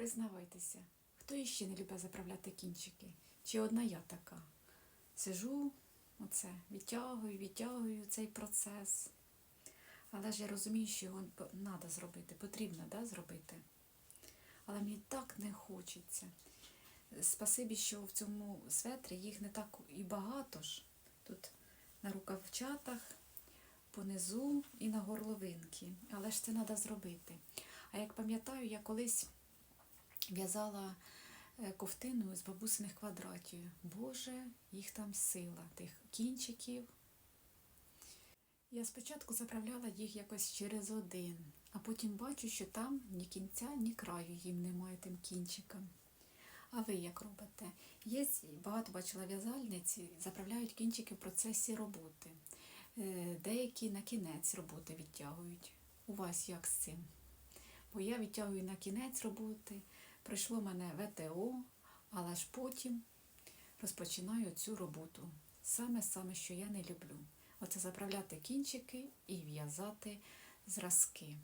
Признавайтеся, хто іще не любить заправляти кінчики? Чи одна я така? Сижу, оце, відтягую, відтягую цей процес. Але ж я розумію, що його треба зробити, потрібно да, зробити. Але мені так не хочеться. Спасибі, що в цьому светрі їх не так і багато ж. Тут на рукавчатах, понизу і на горловинки. Але ж це треба зробити. А як пам'ятаю, я колись в'язала е, ковтину з бабусиних квадратів. Боже, їх там сила, тих кінчиків. Я спочатку заправляла їх якось через один, а потім бачу, що там ні кінця, ні краю їм немає тим кінчикам. А ви як робите? Є багато бачила в'язальниць, заправляють кінчики в процесі роботи. Е, Деякі на кінець роботи відтягують. У вас як з цим? Бо я відтягую на кінець роботи, пройшло мене ВТО, але ж потім розпочинаю цю роботу. Саме-саме, що я не люблю. Оце заправляти кінчики і в'язати зразки.